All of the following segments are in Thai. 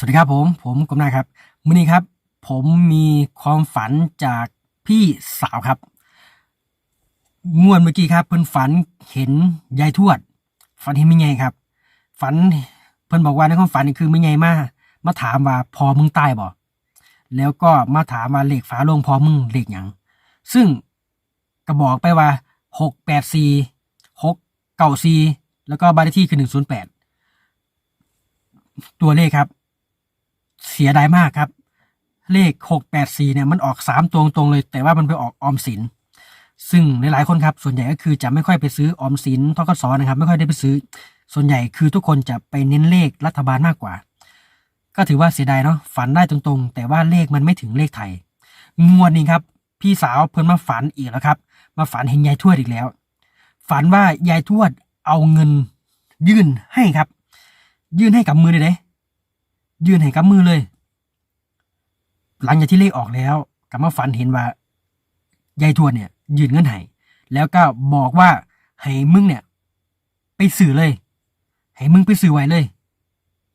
สวัสดีครับผม ผมกำนาครับมื้อนี้ครับ ผมมีความฝันจากพี่สาวครับงวดเมื่อกี้ครับ เพิ่นฝันเห็นยายทวด ฝันเห็นไม่ไงครับ ฝันเพิ่นบอกว่าในความฝันนี่คือไม่ไงมามาถามว่าพอมึงตายบ่แล้วก็มาถามว่าเลขฝาลงพอมึงเลขหยังซึ่งก็บอกไปว่าหกแปดสี่หกเก้าสี่แล้วก็บ้านเลขที่คือหนึ่งศูนย์แปดตัวเลขครับ สียดายมากครับ เลขหกแปดสี่เนี่ยมันออกสามตัวตรงเลย แต่ว่ามันไปออกออมสิน ซึ่งหลายๆคนครับ ส่วนใหญ่ก็คือจะไม่ค่อยไปซื้อออมสินทกศนะครับ ไม่ค่อยได้ไปซื้อ ส่วนใหญ่คือทุกคนจะไปเน้นเลขรัฐบาลมากกว่า ก็ถือว่าเสียดายเนาะฝันได้ตรงๆ แต่ว่าเลขมันไม่ถึงเลขไทยงวดนี้ครับ พี่สาวเพิ่นมาฝันอีกแล้วครับ มาฝันเห็นยายทวดอีกแล้ว ฝันว่ายายทวดเอาเงินยื่นให้ครับ ยื่นให้กับมือเลยเด้ ยื่นให้กับมือเลย หลังจากที่เลขออกแล้วกลับมาฝันเห็นว่ายายทวดเนี่ยยื่นเงินให้แล้วก็บอกว่าให้มึงเนี่ย ไปสื่อเลย ให้มึงไปสื่อไว้เลย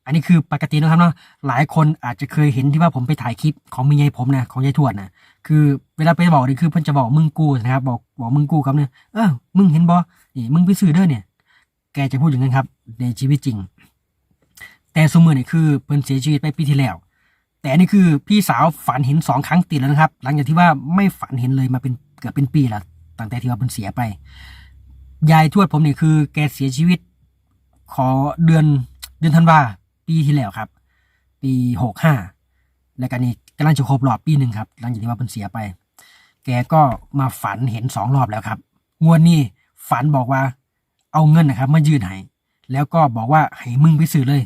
อันนี้คือปกตินะครับเนาะหลายคนอาจจะเคยเห็นที่ว่าผมไปถ่ายคลิปของมียายผมนะของยายทวดนะคือ เวลาไปบอกนี่คือเพิ่นจะบอกมึงกูนะครับ บอกบอกมึงกูครับเนี่ยเออมึงเห็นบอนี่มึงไปสื่อเด้อเนี่ย แกจะพูดอย่างนั้นครับ ในชีวิตจริง แต่สมมือเนี่ยคือเพิ่นเสียชีวิตไปปีที่แล้ว แต่นี่คือพี่สาวฝันเห็นสองครั้งติดแล้วนะครับ หลังจากที่ว่าไม่ฝันเห็นเลยมาเป็นเกือบเป็นปีล้วตั้งแต่ที่ว่าเพิ่นเสียไป ยายทวดผมเนี่ยคือแกเสียชีวิต ขอเดือนเดือนธันวาปีที่แล้วครับ ปีหกห้าแล้วกันนี่กำลังจะครบรอบปีหนึ่งครับ หลังจากที่ว่าเพิ่นเสียไป แกก็มาฝันเห็นสองรอบแล้วครับงวดนี้ฝันบอกว่าเอาเงินนะครับ มายื่นให้แล้วก็บอกว่าให้มึงไปซื้อเลย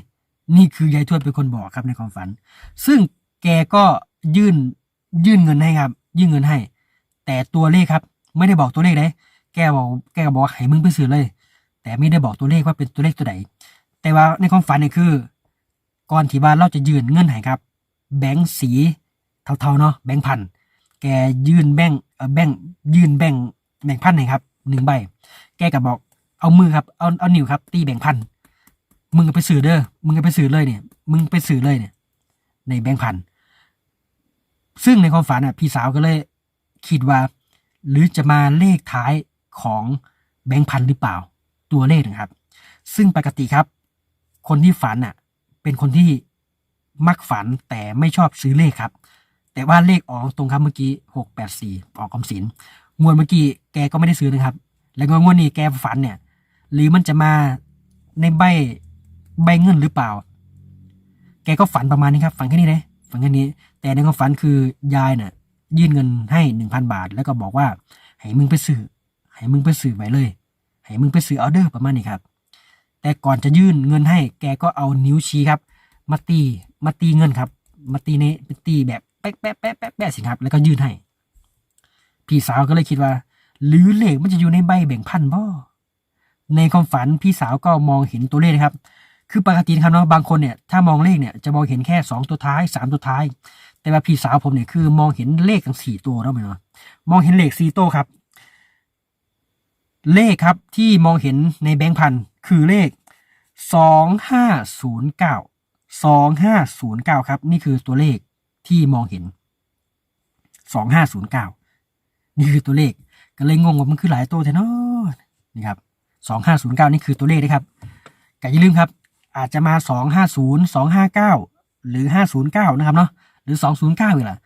นี่คือยายทวดเป็นคนบอกครับในความฝัน ซึ่งแกก็ยื่นยื่นเงินให้ครับ ยื่นเงินให้ แต่ตัวเลขครับ ไม่ได้บอกตัวเลขเลยแกบอกแกก็บอกว่าให้มึงไปซื้อเลย แต่ไม่ได้บอกตัวเลขว่าเป็นตัวเลขตัวไหนแต่ว่าในความฝันเนี่ยคือ ก่อนที่ว่าเราจะยื่นเงินให้ครับ แบงค์สีเทาๆเนาะแบงค์พันแกยื่นแบงค์เออแบงค์ยื่นแบงค์แบงค์พันให้ครับหนึ่งใบ แกก็บอกเอามือครับเอาเอานิ้วครับ ตีแบงค์พัน มึงไปซื้อเด้อ มึงไปซื้อเลยเนี่ย มึงไปซื้อเลยเนี่ย ในแบงค์พัน ซึ่งในความฝันอะ พี่สาวก็เลยคิดว่า หรือจะมาเลขท้ายของแบงค์พันหรือเปล่า ตัวเลขนะครับ ซึ่งปกติครับ คนที่ฝันอะ เป็นคนที่มักฝันแต่ไม่ชอบซื้อเลขครับ แต่ว่าเลขออกตรงครับเมื่อกี้หกแปดสี่ออกกำสินงวดเมื่อกี้แกก็ไม่ได้ซื้อนะครับ แล้วก็งวดนี้แกฝันเนี่ย หรือมันจะมาในใบ ใบเงินหรือเปล่า แกก็ฝันประมาณนี้ครับ ฝันแค่นี้เลยฝันแค่นี้ แต่ในความฝันคือยายเนี่ยยื่นเงินให้หนึ่งพันบาท แล้วก็บอกว่า ให้มึงไปซื้อให้มึงไปซื้อไว้เลย ให้มึงไปซื้อออเดอร์ประมาณนี้ครับ แต่ก่อนจะยื่นเงินให้ แกก็เอานิ้วชี้ครับ มาตีมาตีเงินครับ มาตีในตีแบบแป๊ะแป๊ะแป๊ะแป๊ะแป๊ะสิครับ แล้วก็ยื่นให้พี่สาวก็เลยคิดว่า หรือเลขมันจะอยู่ในใบแบ่งพันบ่ในความฝันพี่สาวก็มองเห็นตัวเลขนะครับ คือปกตินะครับเนาะบางคนเนี่ยถ้ามองเลขเนี่ยจะมองเห็นแค่สองตัวท้ายสามตัวท้าย แต่ว่าพี่สาวผมเนี่ยคือมองเห็นเลขทั้งสี่ตัวแล้วไหมเนาะมองเห็นเลขสี่ตัวครับ เลขครับที่มองเห็นในแบงค์พันคือเลขสองห้าศูนย์เก้าสองห้าศูนย์เก้าครับ นี่คือตัวเลขที่มองเห็นสองห้าศูนย์เก้านี่คือตัวเลข ก็เลยงงว่ามันคือหลายตัวแท้เนาะนี่ครับสองห้าศูนย์เก้านี่คือตัวเลขนะครับก็อย่าลืมครับ อาจจะมาสองห้าศูนย์สองห้าเก้าหรือห้าศูนย์เก้านะครับเนาะหรือสองศูนย์เก้าอีกล่ะ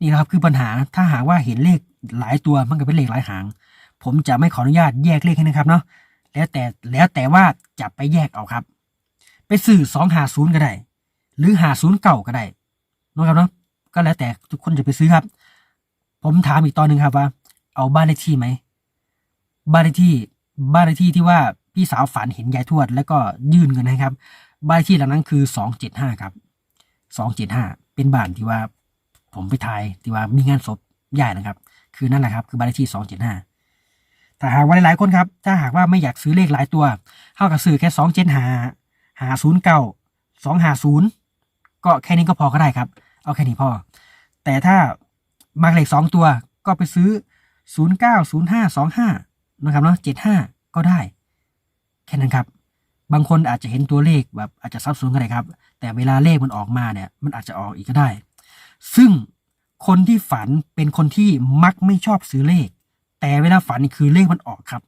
นี่นะครับคือปัญหาถ้าหากว่าเห็นเลขหลายตัวมันก็เป็นเลขหลายหาง ผมจะไม่ขออนุญาตแยกเลขให้นะครับเนาะแล้วแต่แล้วแต่ว่าจะไปแยกเอาครับ ไปซื้อสองหาศูนย์ก็ได้ หรือหาศูนย์เก่าก็ได้นะครับเนาะก็แล้วแต่ทุกคนจะไปซื้อครับ ผมถามอีกตอนหนึ่งครับว่า เอาบ้านเลขที่ไหมบ้านเลขที่บ้านเลขที่ที่ว่า พี่สาวฝันเห็นยายทวด แล้วก็ยื่นเงินให้ครับบ้านที่หลังนั้นคือสองเจ็ดห้าครับสองเจ็ดห้าเป็นบ้านที่ว่า ผมไปทายที่ว่ามีงานศพใหญ่นะครับ คือนั่นแหละครับ คือบ้านเลขที่สองเจ็ดห้าถ้าหากว่าหลายๆคนครับ ถ้าหากว่าไม่อยากซื้อเลขหลายตัวเท่ากับซื้อแค่สองเจ็ดหาหาศูนย์เก้าสองหาศูนย์ก็แค่นี้ก็พอก็ได้ครับ เอาแค่นี้พอ แต่ถ้ามาเลขสองตัวก็ไปซื้อศูนย์เก้าศูนย์ห้าสองห้านะครับเนาะเจ็ดห้าก็ได้ แค่นั้นครับ บางคนอาจจะเห็นตัวเลขแบบอาจจะซับซ้อนก็ได้ครับ แต่เวลาเลขมันออกมาเนี่ย มันอาจจะออกอีกก็ได้ ซึ่งคนที่ฝันเป็นคนที่มักไม่ชอบซื้อเลข แต่เวลาฝันคือเลขมันออกครับ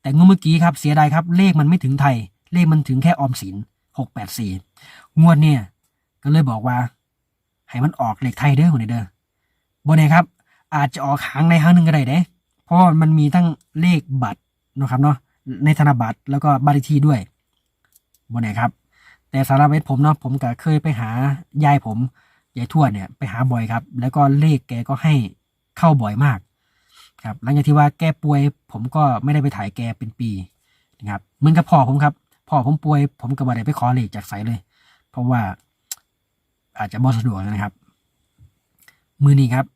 แต่งวดเมื่อกี้ครับเสียดายครับ เลขมันไม่ถึงไทย เลขมันถึงแค่ออมสินหกแปดสี่งวดเนี่ย ก็เลยบอกว่า ให้มันออกเลขไทยเด้อคนเด้อบนไหนครับ อาจจะออกหางในหางหนึ่งก็ได้เด้เพราะมันมีตั้งเลขบัตรนะครับเนาะ ในธนบัตรแล้วก็บัตรเลขที่ด้วยบนไหนครับ แต่สำหรับเวทผมเนาะผมก็เคยไปหายายผมยายทวดเนี่ยไปหาบ่อยครับ แล้วก็เลขแกก็ให้เข้าบ่อยมากครับหลังจากที่ว่าแกป่วย ผมก็ไม่ได้ไปถ่ายแกเป็นปีนะครับเหมือนกับพ่อผมครับพ่อผมป่วย ผมก็บ่ได้ไปขอเลขจากไสเลย เพราะว่าอาจจะบ่สะดวกนะครับ มือนี้ครับ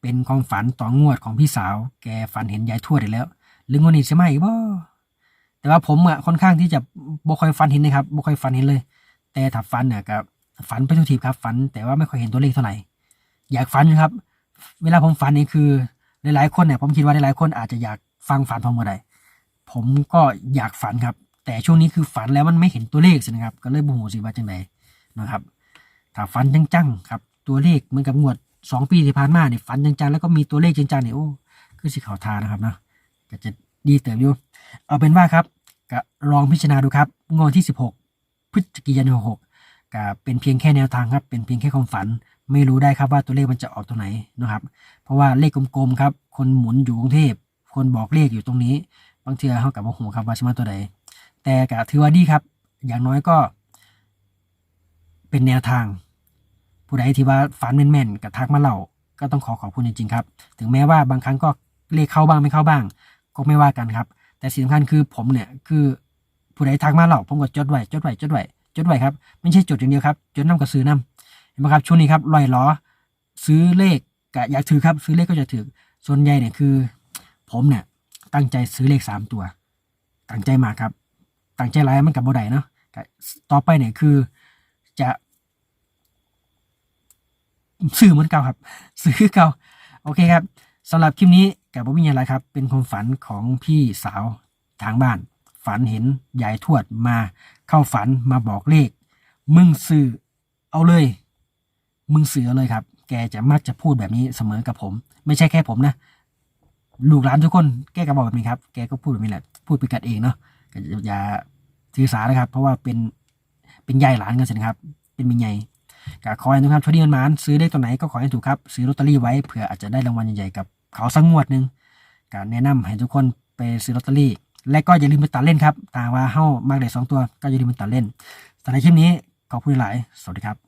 เป็นความฝันต่องวดของพี่สาว แกฝันเห็นยายทวดอีกแล้ว หรืองวดนี้ใช่ไหมบ่ แต่ว่าผมอะค่อนข้างที่จะบ่ค่อยฝันเห็นนะครับบ่ค่อยฝันเห็นเลย แต่ถ้าฝันเนี่ยก็ฝันไปทุกทีครับฝันแต่ว่าไม่ค่อยเห็นตัวเลขเท่าไหร่อยากฝันครับ เวลาผมฝันนี่คือหลายๆคนเนี่ยผมคิดว่าหลายๆคนอาจจะอยากฟังฝันผมเมื่อใดผมก็อยากฝันครับ แต่ช่วงนี้คือฝันแล้วมันไม่เห็นตัวเลขสินะครับ ก็เลยบ่ฮู้สิว่าจังไดนนะครับถ้าฝันจังๆครับ ตัวเลขเหมือนกับงวดสองปีที่ผ่านมาเนี่ยฝันจังๆแล้วก็มีตัวเลขจังๆเนี่ยโอ้คือสิเขาวทานะครับเนาะก็จะ ดีเติบอยู่ เอาเป็นว่าครับก็ลองพิจารณาดูครับงวดที่ 16 พฤศจิกายน66ก็เป็นเพียงแค่แนวทางครับ เป็นเพียงแค่ความฝัน ไม่รู้ได้ครับว่าตัวเลขมันจะออกตัวไหนนะครับ เพราะว่าเลขกลมๆครับ คนหมุนอยู่กรุงเทพ คนบอกเลขอยู่ตรงนี้ บางเทื่อเขากับว่าหูครับว่าชิมาตัวใด แต่ก็ถือว่าดีครับ อย่างน้อยก็ เป็นแนวทาง ผู้ใดที่ว่าฝันแม่นๆกับทักมาเล่าก็ต้องขอขอบคุณจริงๆครับ ถึงแม้ว่าบางครั้งก็เลขเข้าบ้างไม่เข้าบ้าง ก็ไม่ว่ากันครับ แต่สิ่งสำคัญคือผมเนี่ยคือผู้ใดทักมาเล่าผมก็จดไว้จดไว้จดไว้จดไว้ครับไม่ใช่จดอย่างเดียวครับจดน้ำกับซื้อน้ำเห็นไหมครับช่วงนี้ครับลอยล้อซื้อเลขกะอยากถือครับ ซื้อเลขก็จะถือส่วนใหญ่เนี่ยคือ ผมเนี่ยตั้งใจซื้อเลขสามตัวตั้งใจมากครับตั้งใจหลายมันกับบ่ได้เนาะต่อไปเนี่ยคือจะซื้อเหมือนเก่าครับ ซื้อคือเก่า โอเคครับสำหรับคลิปนี้ กับบ่มีอะไรครับ เป็นความฝันของพี่สาวทางบ้าน ฝันเห็นยายทวดมาเข้าฝันมาบอกเลข มึงซื้อเอาเลย มึงซื้อเอาเลยครับ แกจะมักจะพูดแบบนี้เสมอกับผม ไม่ใช่แค่ผมนะลูกหลานทุกคนแกก็บอกแบบนี้ครับ แกก็พูดแบบนี้แหละ พูดไปกัดเองเนาะอย่าถือสานะครับ เพราะว่าเป็นเป็นยายหลานกันสินะครับ เป็นมินใหญ่ก็ขอให้ทุกท่านโชคดีกันมานซื้อได้ตัวไหนก็ขอให้ถูกครับ ซื้อลอตเตอรี่ไว้เผื่ออาจจะได้รางวัลใหญ่ๆกับ เขาสักงวดหนึ่งการแนะนำให้ทุกคนไปซื้อลอตเตอรี่ และก็อย่าลืมไปตัดเล่นครับตาว่าเฮ้ามากเลยสองตัวก็อย่าลืมไปตัดเล่นสำหรับคลิปนี้ขอบคุณหลาย สวัสดีครับ